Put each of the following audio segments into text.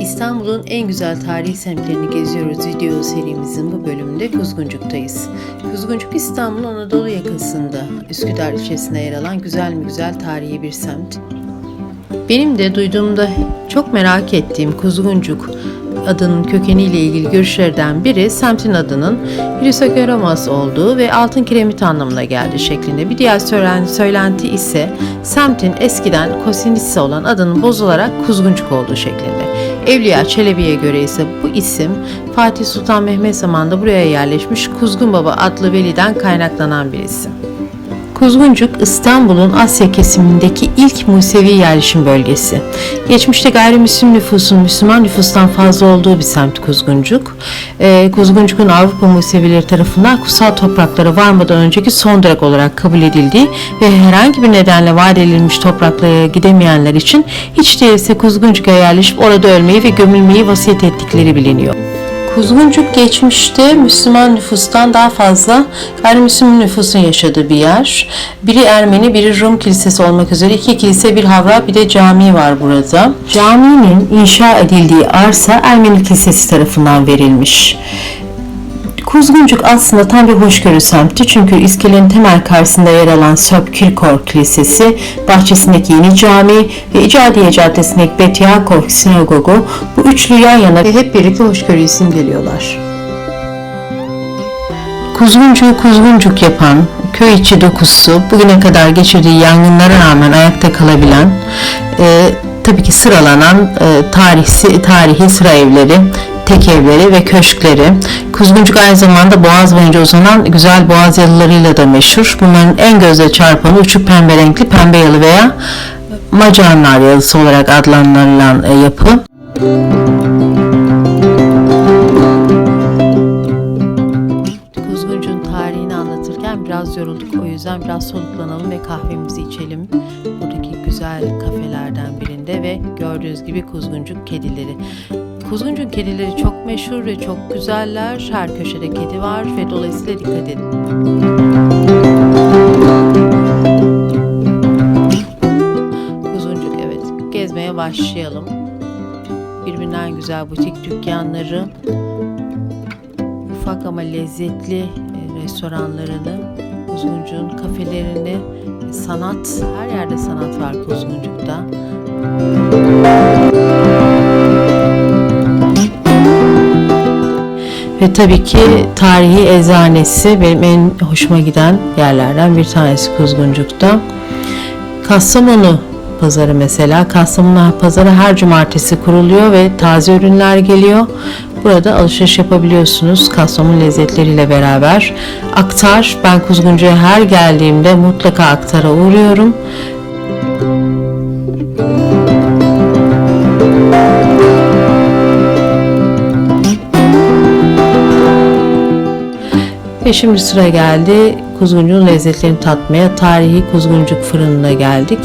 İstanbul'un en güzel tarihi semtlerini geziyoruz video serimizin bu bölümünde Kuzguncuk'tayız. Kuzguncuk İstanbul'un Anadolu yakasında Üsküdar ilçesine yer alan güzel mi güzel tarihi bir semt. Benim de duyduğumda çok merak ettiğim Kuzguncuk adının kökeniyle ilgili görüşlerden biri semtin adının Hristokeromas olduğu ve altın kiremit anlamına geldi şeklinde. Bir diğer söylen- söylenti ise semtin eskiden Kosinitsa olan adının bozularak Kuzguncuk olduğu şeklinde. Evliya Çelebi'ye göre ise bu isim Fatih Sultan Mehmet zamanında buraya yerleşmiş Kuzgun Baba adlı veliden kaynaklanan bir isim. Kuzguncuk İstanbul'un Asya kesimindeki ilk Musevi yerleşim bölgesi. Geçmişte gayrimüslim nüfusun Müslüman nüfustan fazla olduğu bir semt Kuzguncuk. Ee, Kuzguncuk'un Avrupa Musevileri tarafından kutsal topraklara varmadan önceki son durak olarak kabul edildiği ve herhangi bir nedenle vaat edilmiş topraklara gidemeyenler için hiç değilse Kuzguncuk'a yerleşip orada ölmeyi ve gömülmeyi vasiyet ettikleri biliniyor. Kuzguncuk geçmişte Müslüman nüfustan daha fazla gayrimüslim nüfusun yaşadığı bir yer. Biri Ermeni, biri Rum kilisesi olmak üzere iki kilise, bir havra, bir de cami var burada. Caminin inşa edildiği arsa Ermeni kilisesi tarafından verilmiş. Kuzguncuk aslında tam bir hoşgörü semti çünkü iskelenin temel karşısında yer alan Söpkirkor Kilisesi, bahçesindeki yeni cami ve İcadiye Caddesi'ndeki Bet Yakov Sinagogu bu üçlü yan yana ve hep birlikte hoşgörüyü simgeliyorlar. Kuzguncuğu kuzguncuk yapan, köy içi dokusu, bugüne kadar geçirdiği yangınlara rağmen ayakta kalabilen, e, tabii ki sıralanan e, tarihsi, tarihi sıra evleri, tek evleri ve köşkleri. Kuzguncuk aynı zamanda boğaz boyunca uzanan güzel boğaz yalılarıyla da meşhur. Bunların en göze çarpanı uçuk pembe renkli pembe yalı veya Macarlar yalısı olarak adlandırılan e, yapı. Kuzguncuk'un tarihini anlatırken biraz yorulduk. O yüzden biraz soluklanalım ve kahvemizi içelim. Buradaki güzel kafelerden birinde ve gördüğünüz gibi Kuzguncuk kedileri. Kuzguncuk kedileri çok meşhur ve çok güzeller. Her köşede kedi var ve dolayısıyla dikkat edin. Kuzguncuk evet. Gezmeye başlayalım. Birbirinden güzel butik dükkanları, ufak ama lezzetli e, restoranlarını, Kuzguncuk'un kafelerini, sanat, her yerde sanat var Kuzguncuk'ta. Ve tabii ki tarihi eczanesi benim en hoşuma giden yerlerden bir tanesi Kuzguncuk'ta. Kastamonu pazarı mesela. Kastamonu pazarı her cumartesi kuruluyor ve taze ürünler geliyor. Burada alışveriş yapabiliyorsunuz Kastamonu lezzetleriyle beraber. Aktar, ben Kuzguncu'ya her geldiğimde mutlaka Aktar'a uğruyorum. Ve şimdi sıra geldi Kuzguncuk'un lezzetlerini tatmaya. Tarihi Kuzguncuk fırınına geldik.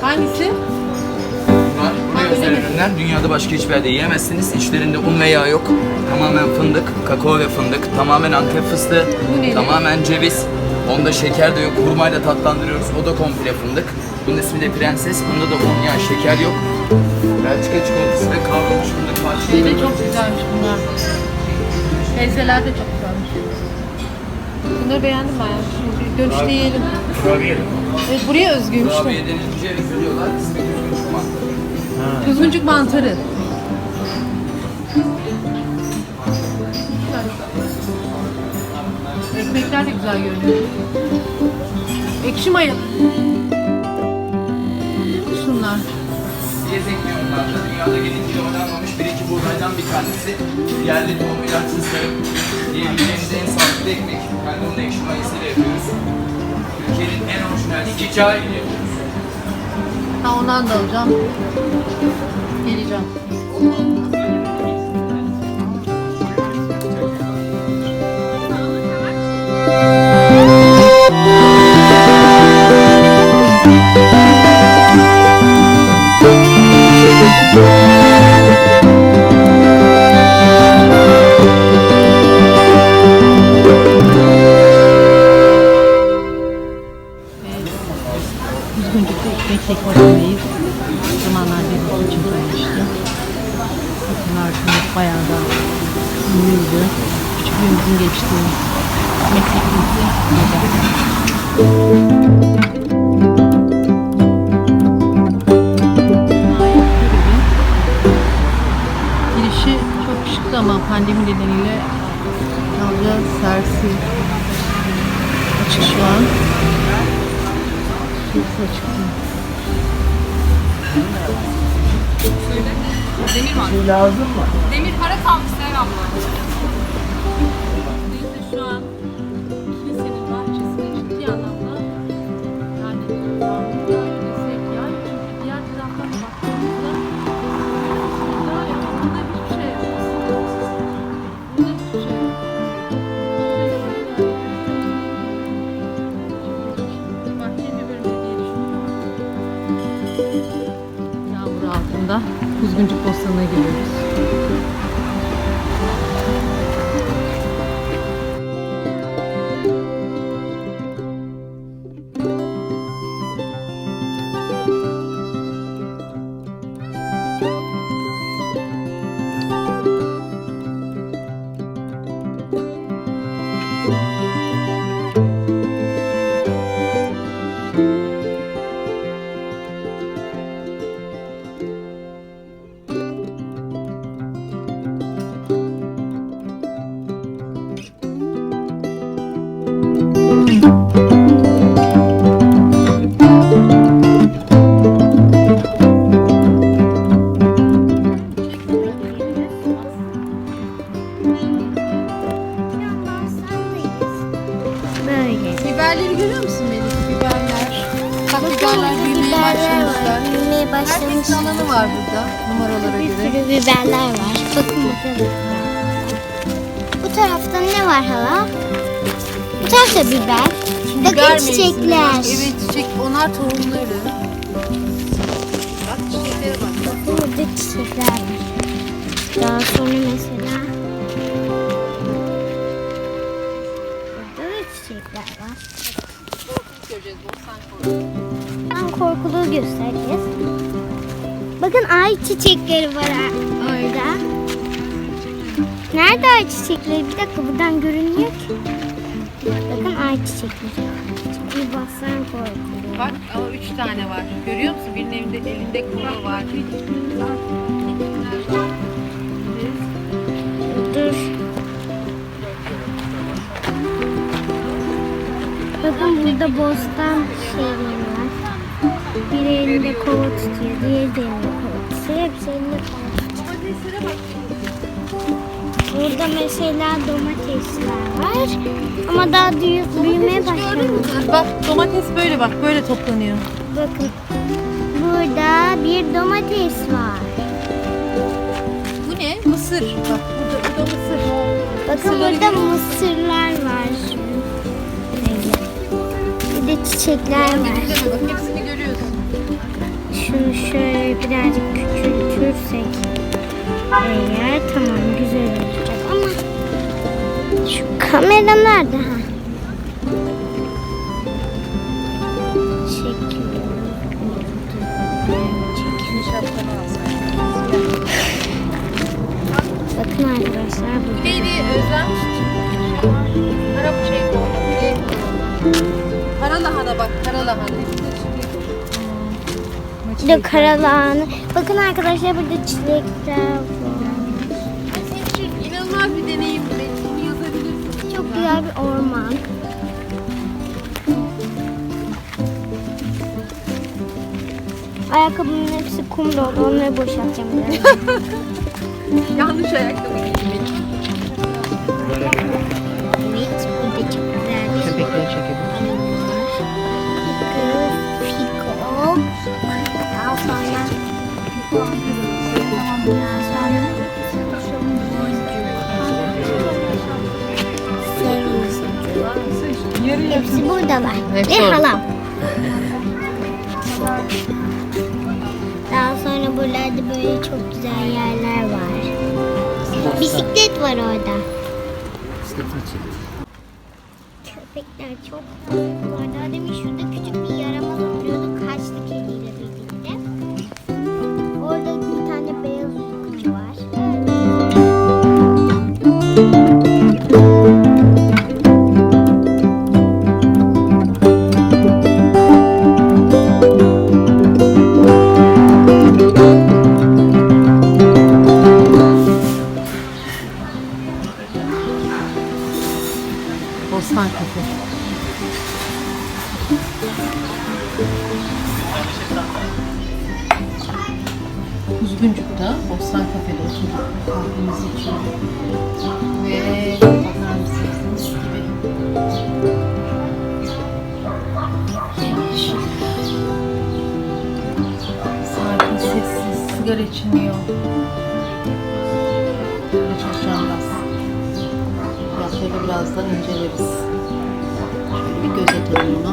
Hangisi? Var. Buraya özel ürünler. Dünyada başka hiçbir yerde yiyemezsiniz. İçlerinde un ve yağ yok. Tamamen fındık, kakao ve fındık. Tamamen antep fıstığı. Tamamen ceviz. Onda şeker de yok. Hurmayla tatlandırıyoruz. O da komple fındık. Bunun ismi de prenses. Bunda da un, yağ, şeker yok. Belçika çikolatası ve kavrulmuş fındık var. Şey de çok güzelmiş bunlar. Ezzeler de çok güzelmiş. Bunları beğendim ben. Şimdi dönüşte yiyelim. Evet, buraya özgüymüş de. Kurabiye denilince üzülüyorlar. İsmi düzgün mantar. Kuzguncuk mantarı. Ekmekler de güzel görünüyor. Ekşi mayalı. Şunlar. Diyez ekmeği onlar da dünyada gelince ürünlerden bir tanesi. Yerli tohum ilaçsız tarım diyebileceğimiz en sağlıklı ekmek. Yani bunu ekşi mayasıyla yapıyoruz. Türkiye'nin en orijinal çiçeği ile yapıyoruz. Ha ondan da alacağım. Geleceğim. Pandemi nedeniyle kalacağız. Sersi açık şu an. Hepsi açık. Demir var. Şey lazım mı? Demir para kalmış Seher çiçekler. Evet çiçek onlar tohumları. Bak çiçeklere bak. Burada çiçekler var. Daha sonra mesela Burada da çiçekler var. Göreceğiz Bosan Ben korkuluğu göstereceğiz. Bakın ay çiçekleri var orada. Nerede ay çiçekleri? Bir dakika buradan görünmüyor ki. Bakın ay çiçekleri. Bir bassan korkuluğu. Bak ama üç tane var. Görüyor musun? Birinin elinde, elinde kova var. Dur. Bakın burada bostan şeyleri var. Bir elinde kova tutuyor, diğeri de elinde kova tutuyor. Hepsi elinde kova tutuyor. Burada mesela domatesler var. Ama daha büyük, büyümeye başlamadı. Bak domates böyle bak böyle toplanıyor. Bakın. Burada bir domates var. Bu ne? Mısır. Bak burada, bu da mısır. Bakın Mısırları burada mısırlar var. Bir de çiçekler var. Mi? Bak hepsini görüyorsun. Şunu şöyle birazcık küçültürsek eğer tamam güzel şu kamera nerede ha? Bakın arkadaşlar. Neydi Özlem? Arap şey bu. Ne? Kara lahana bak kara lahana. Bir de karalağını. Bakın arkadaşlar burada çilekler var. Bir orman. Ayakkabımın hepsi kum doldu. Onları boşaltacağım biraz. Yanlış ayakkabı giydim. evet, burada çok güzel bir Köpekleri çekelim. Fiko. Daha sonra daha sonra Hepsi buradalar. Hepsi Ve orada. halam. Daha sonra buralarda böyle çok güzel yerler var. Bisiklet var orada. Köpekler çok fazla. Daha demin şurada Kahvemizi içiyorduk. Ve bakar gibi. Sakin, sessiz, sigara içilmiyor. Böyle çalışacağım biraz. Fiyatları birazdan inceleriz. Şöyle bir göz atalım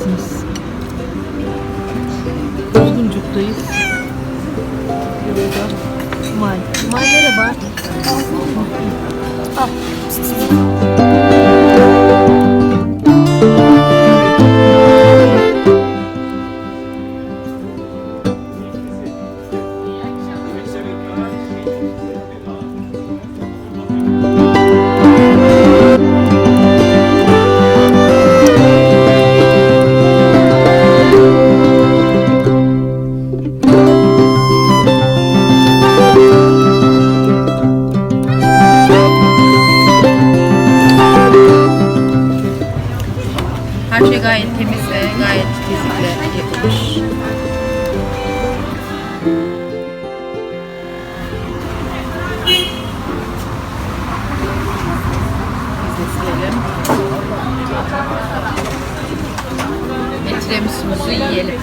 gelmelisiniz. Kuzguncuk'tayız. Burada May. May merhaba. Ah. Silelim. Ve tiramisu'muzu yiyelim.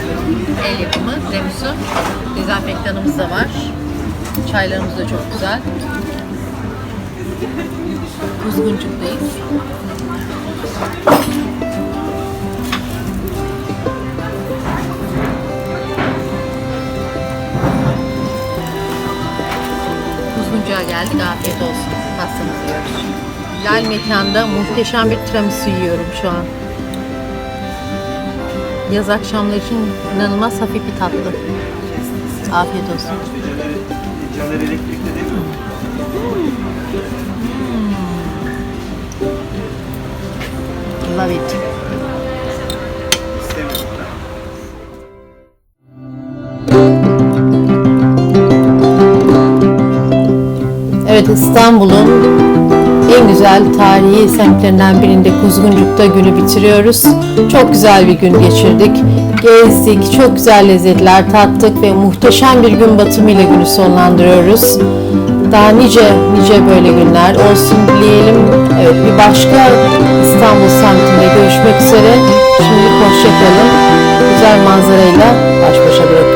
El yapımı tiramisu. Dezenfektanımız da var. Çaylarımız da çok güzel. Kuzguncuk'tayız. Kuzguncuğa geldik. Afiyet olsun. Pastamızı yiyoruz. Lal Mekan'da muhteşem bir tiramisu yiyorum şu an. Yaz akşamları için inanılmaz hafif bir tatlı. Afiyet olsun. Mi? Love it. Evet İstanbul'un en güzel tarihi semtlerinden birinde Kuzguncuk'ta günü bitiriyoruz. Çok güzel bir gün geçirdik. Gezdik, çok güzel lezzetler tattık ve muhteşem bir gün batımıyla günü sonlandırıyoruz. Daha nice nice böyle günler olsun dileyelim. Evet bir başka İstanbul semtinde görüşmek üzere. Şimdi hoşçakalın. Güzel manzarayla baş başa bırakıyorum.